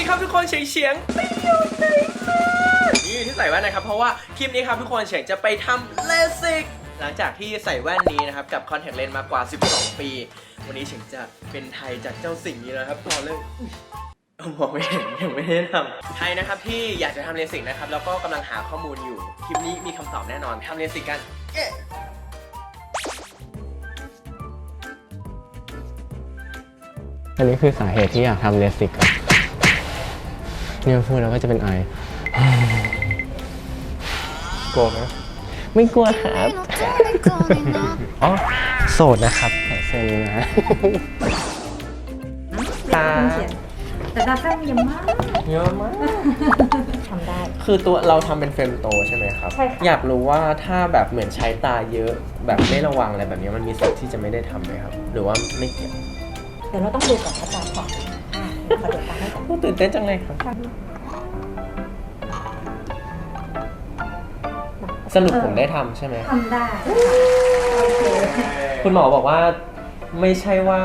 ดีครับทุกคนเฉียงเฉียงไปอยู่ไหนมานี่ที่ใส่แว่นนะครับเพราะว่าคลิปนี้ครับทุกคนเฉียงจะไปทำเลสิกหลังจากที่ใส่แว่นนี้นะครับกับคอนแทคเลนส์มากว่า 12 ปี วันนี้เฉียงจะเป็นไทยจากเจ้าสิ่งนี้แล้วครับต่อเลยอุ๊ยเอามองไม่เห็นยังไม่ได้ทำใครนะครับที่อยากจะทำเลสิกนะครับแล้วก็กำลังหาข้อมูลอยู่คลิปนี้มีคำตอบแน่นอนทำเลสิกกันเย้อันนี้คือสาเหตุที่อยากทำเลสิกครับ เนี่ยพูดแล้วก็จะเป็นไอกลัวไหมไม่กลัวครับ อ๋อ โสดนะครับใส่เสื้อนี้นะ ตา แต่ตาแป้งเยอะมากเยอะมากทำได้ คือตัวเราทำเป็นเฟรมโตใช่ไหมครับ ใช่ค่ะ อยากรู้ว่าถ้าแบบเหมือนใช้ตาเยอะแบบไม่ระวังอะไรแบบนี้มันมีสิทธิ์ที่จะไม่ได้ทำไหมครับ หรือว่าไม่เกี่ยว เดี๋ยวเราต้องดูก่อนว่าตาก่อนอะเดี๋ยว ขอเดี๋ยวตาให้ก่อนโอ้ตื่นเต้นจังเลยครับสรุปผมได้ทำใช่ไหม ทำได้โอเคคุณหมอบอกว่าไม่ใช่ว่า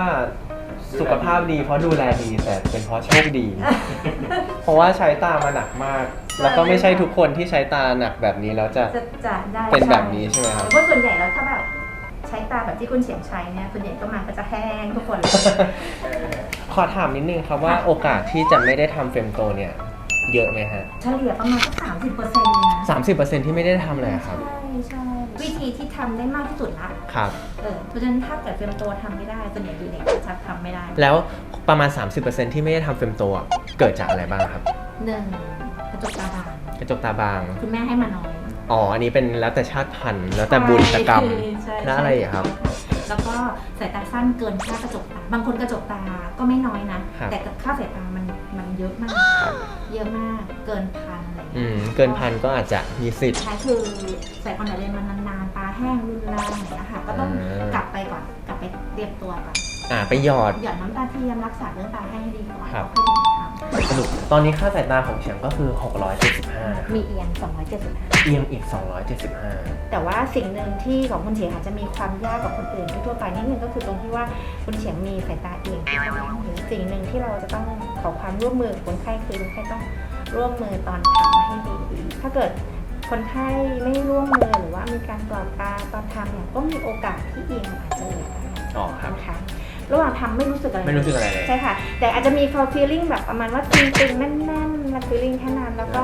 สุขภาพดีเพราะดูแลดีแต่เป็นเพราะโชคดี เพราะว่าใช้ตามาหนักมาก แล้วก็ไม่ใช่ทุกคนที่ใช้ตาหนักแบบนี้แล้วจะจะจะได้เป็นแบบนี้ใช่ไหมครับ เพราะส่วนใหญ่แล้วถ้าแบบใช้ตาแบบที่คุณเฉียงใช้เนี่ยส่วนใหญ่ก็มาก็จะแห้งทุกคนเลย ขอถามนิดนึงครับว่าโอกาสที่จะไม่ได้ทำเฟรมโตเนี่ย เยอะไหมฮะเฉลี่ยประมาณสักสามสิบเปอร์เซ็นต์นะสามสิบเปอร์เซ็นที่ไม่ได้ทำเลยอะครับ ใช่ใช่วิธีที่ทำได้มากที่สุดละครับ เออเพราะฉะนั้นถ้าเกิดเป็นตัวทำไม่ได้ส่วนใหญ่ดูเด็กก็จะทำไม่ได้แล้วประมาณ 30%ที่ไม่ได้ทำเฟรมโตอะเกิดจากอะไรบ้างครับ หนึ่งกระจกตาบางกระจกตาบาง คุณแม่ให้มาน้อยอ๋อ อันนี้เป็นแล้วแต่ชาติพันธุ์ แล้วแต่บุญตกรรมใช่แล้วอะไรอีกครับ แล้วก็สายตาสั้นเกินค่ากระจกตา บางคนกระจกตาก็ไม่น้อยนะ ครับแต่ค่าสายตามันมันเยอะมาก ครับ เยอะมากเกินพันอะไรอืเงี้ยมเกินพันก็อาจจะมีสิทธิ์ ใช่คือใส่คอนแทคเลนส์มันนานๆตาแห้งรุนแรงอย่างเงี้ยค่ะ ก็ต้องอ่าก กลับไปก่อน กลับไปเตรียมตัวก่อน อ่าไปหยอด หย่อนน้ำตาเทียมรักษาเรื่องตาแห้งให้ดีก่อนครับแล้วค่อยถึงทสรุปตอนนี้ค่าสายตาของเฉียงก็คือ 675ำมีเอียง 275 เอียงอีก 275 แต่ว่าสิ่งหนึ่งที่ของคุณเฉียงอาจจะมีความยากกว่าคนอื่นทั่วๆไปนิดนึงก็คือตรงที่ว่าคุณเฉียงมีสายตาเอียงที่ค่อนข้างเยอะสิ่งหนึ่งที่เราจะต้องขอความร่วมมือกับคนไข้คือคนไข้ต้องร่วมมือตอนทำให้ดี ถ้าเกิดคนไข้ไม่ร่วมมือหรือว่ามีการกรอบตาตอนทำเนี่ยก็มีโอกาสที่เอียงอาจจะเหลือได้อ๋อครับ นะคะ ระหว่างทำไม่รู้สึกอะไรไม่รู้สึกอะไรเลย ใช่ค่ะ แต่อาจจะมี feeling แบบประมาณว่าตึงๆแน่นๆและ feeling แค่นั้นแล้วก็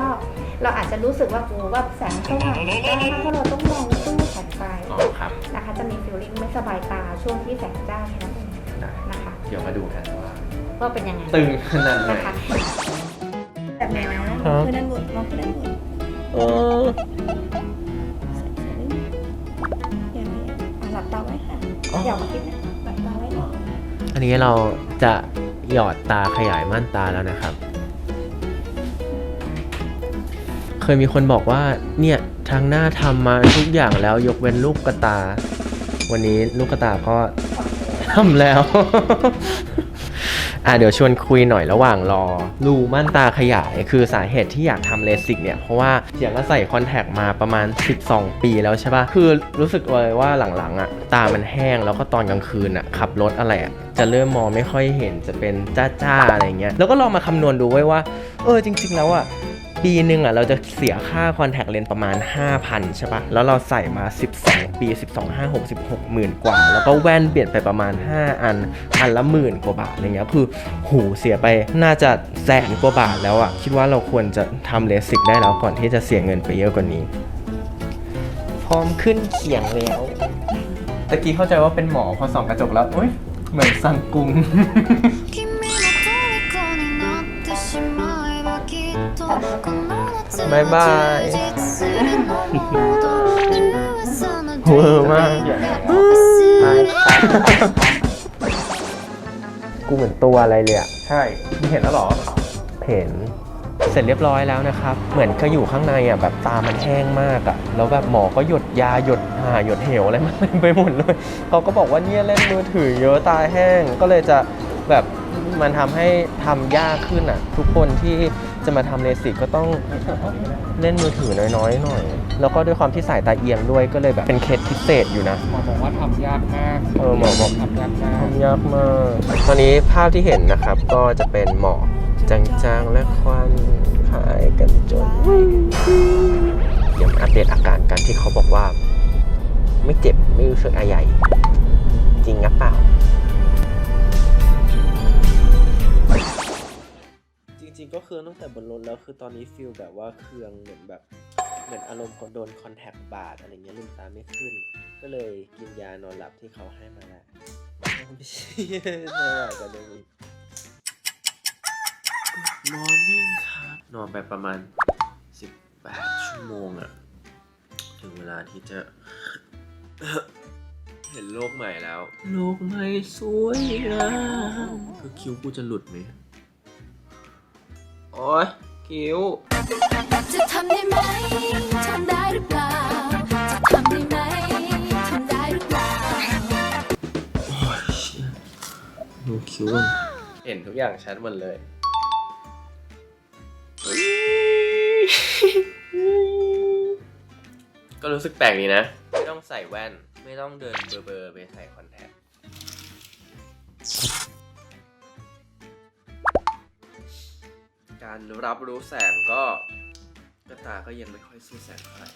เราอาจจะรู้สึกว่าโอ้แบบแสงสว่างไม่ได้เพราะเราต้องมองตู้แสงไฟอ๋อครับนะคะจะมี feeling ไม่สบายตาช่วงที่แสงจ้าแค่นั้นเองได้นะคะเดี๋ยวมาดูกันว่าว่าเป็นยังไงตึงขนาดไหนนะคะแบบไหนนะมองขึ้นด้านบนมองขึ้นด้านบนเอออย่างนี้อะหลับตาไว้ค่ะอย่ามาคิดนะ นนี้เราจะหยอดตาขยายม่านตาแล้วนะครับ เคยมีคนบอกว่าเนี่ยทางหน้าทำมาทุกอย่างแล้วยกเว้นลูกกระตา วันนี้ลูกกระตาก็ทำแล้ว อะเดี๋ยวชวนคุยหน่อยระหว่างรอรูม่านตาขยาย คือสาเหตุที่อยากทำเลสิกเนี่ย เพราะว่าเสียงก็ใส่คอนแทคมาประมาณ 12 ปีแล้วใช่ปะคือรู้สึกเลยว่าหลังๆอะตามันแห้งแล้วก็ตอนกลางคืนอะขับรถอะไรอะจะเริ่มมองไม่ค่อยเห็นจะเป็นจ้าๆอะไรเงี้ยแล้วก็ลองมาคำนวณดูไว้ว่า เออจริง ๆ แล้วอะ ปีหนึ่งอะเราจะเสียค่าคอนแทคเลนส์ประมาณ 5,000 ใช่ปะแล้วเราใส่มา 12 ปี 12 5 6 16หมื่นกว่า แล้วก็แว่นเปลี่ยนไปประมาณ 5 อัน อันละหมื่นกว่าบาทอะไรเงี้ยคือหูเสียไปน่าจะแสนกว่าบาทแล้วอะ คิดว่าเราควรจะทำเลสิกได้แล้วก่อนที่จะเสียเงินไปเยอะกว่านี้ พร้อมขึ้นเขียงแล้วตะกี้เข้าใจว่าเป็นหมอพอส่องกระจกแล้วเอ้ยเหมือนสังกุง บายบายเวอมากกูเหมือนตัวอะไรเลยอะใช่มึเห็นแล้วหรอ เห็น เสร็จเรียบร้อยแล้วนะครับ เหมือนก็อยู่ข้างในอะแบบตามันแห้งมากอะแล้วแบบหมอก็หยดยาหยดหาหยดเหวอะไรมาเต็มไปหมดเลยเขาก็บอกว่าเนี่ยเล่นมือถือเยอะตาแห้ง ก็เลยจะแบบ มันทำให้ทำยากขึ้นอะ ทุกคนที่จะมาทำเลสิกก็ต้องเล่นมือถือน้อยๆหน่อย แล้วก็ด้วยความที่สายตาเอียงด้วยก็เลยแบบเป็นเคสพิเศษอยู่นะ หมอบอกว่าทำยากมากเออหมอบอกทำยากมากทำยากมากตอนนี้ภาพที่เห็นนะครับก็จะเป็นหมอกจางๆและควันหายกันจนเดี๋ยวมาอัปเดตอาการกันที่เขาบอกว่า ไม่เจ็บไม่รู้สึกอะไรจริงหรือเปล่า ริงๆก็คือตั้งแต่บนรถแล้วคือตอนนี้ฟิลแบบว่าเครืองเหมือนแบบเหมือนอารมณ์คนโดนคอนแทคบาดอะไรเงี้ยลืมตาไม่ขึ้น ก็เลยกินยานอนหลับที่เขาให้มาแหละไม่ใช่ไม่ไหวกันเลยอีกนอนวิ่งครับนอนไปประมาณ 18 ชั่วโมงอะถึงเวลาที่จะ เห็นโลกใหม่แล้ว โลกใหม่สวยงามคือคิ้วกูจะหลุดไหม โอ้ยคิ้ว จะทำได้ไหมทำได้หรือเปล่า จะทำได้ไหมทำได้หรือเปล่า ดูคิ้วมันเห็นทุกอย่างชัดหมดเลย ก็รู้สึกแปลกดีนะ ไม่ต้องใส่แว่น ไม่ต้องเดินเบอร์เบอร์ๆไปใส่คอนแทค การรับรู้แสงก็กระตาก็ยังไม่ค่อยสู้แสงเท่าไหร่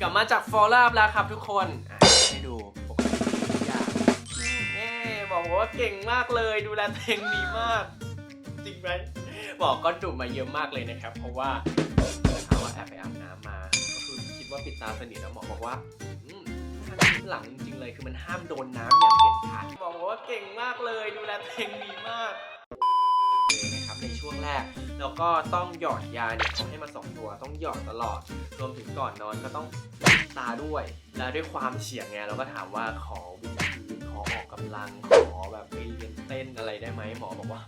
กลับมาจากฟอลลาบแล้วครับทุกคนอะให้ดูปกติทุกอย่างเอ๊บอกว่าเก่งมากเลยดูแลตัวเองดีมาก จริงไหมบอกก็ดุมาเยอะมากเลยนะครับ เพราะว่าถามว่าแอบไปอาบน้ำมาก็คือคิดว่าปิดตาสนิทแล้วหมอบอกว่าหลังจริงๆเลยคือมันห้ามโดนน้ำอย่างเด็ดขาดบอกว่าเก่งมากเลยดูแลตัวเองดีมาก ก แล้วก็ต้องหยอดยาเนี่ยเขาให้มาสองตัวต้องหยอดตลอด รวมถึงก่อนนอนก็ต้องปิดตาด้วย แล้วด้วยความเฉียงไงเราก็ถามว่าขอวิตามินขอออกกำลังขอแบบไปเรียนเต้นอะไรได้ไหมหมอบอกว่า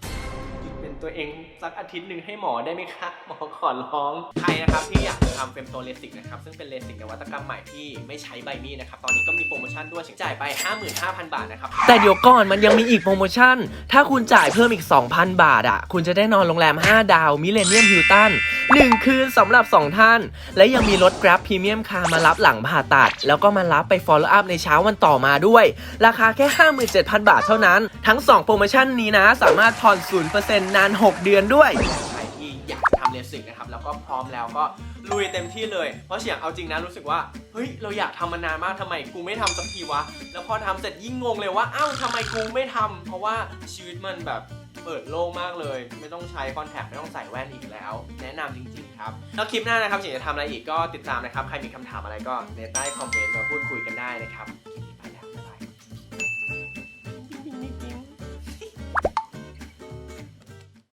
หยุ ตัวเองสักอาทิตย์หนึ่งให้หมอได้ไหมคะหมอขอร้องใครนะครับที่อยากทำเฟมโตเลสิกนะครับซึ่งเป็นเลสิกนวัตกรรมใหม่ที่ไม่ใช้ใบมีดนะครับตอนนี้ก็มีโปรโมชั่นด้วยจ่ายไป 55,000 บาทนะครับแต่เดี๋ยวก่อนมันยังมีอีกโปรโมชั่น ถ้าคุณจ่ายเพิ่มอีก 2,000 บาทอะคุณจะได้นอนโรงแรม 5 ดาวมิเลเนียมฮิลตัน 1 คืนสำหรับ 2 ท่าน และยังมีรถ Grab Premium Car มารับหลังผ่าตัด แล้วก็มารับไป Follow up ในเช้าวันต่อมาด้วย ราคาแค่ 57,000 บาทเท่านั้น ทั้ง 2 โปรโมชั่นนี้นะ สามารถผ่อน 0%นาน 6 เดือนด้วยใครที่อยากทำเลสิกนะครับ แล้วก็พร้อมแล้วก็ลุยเต็มที่เลย เพราะเฉียงเอาจริงนะรู้สึกว่า เฮ้ย เราอยากทำมานานมากทำไมกูไม่ทำสักทีวะ แล้วพอทำเสร็จยิ่งงงเลยว่า อ้าวทำไมกูไม่ทำเพราะว่าชีวิตมันแบบ เปิดโล่งมากเลย ไม่ต้องใช้คอนแทคไม่ต้องใส่แว่นอีกแล้ว แนะนำจริงๆครับแล้วคลิปหน้านะครับเฉียงจะทำอะไรอีกก็ติดตามนะครับ ใครมีคำถามอะไรก็ในใต้คอมเมนต์มาพูดคุยกันได้นะครับ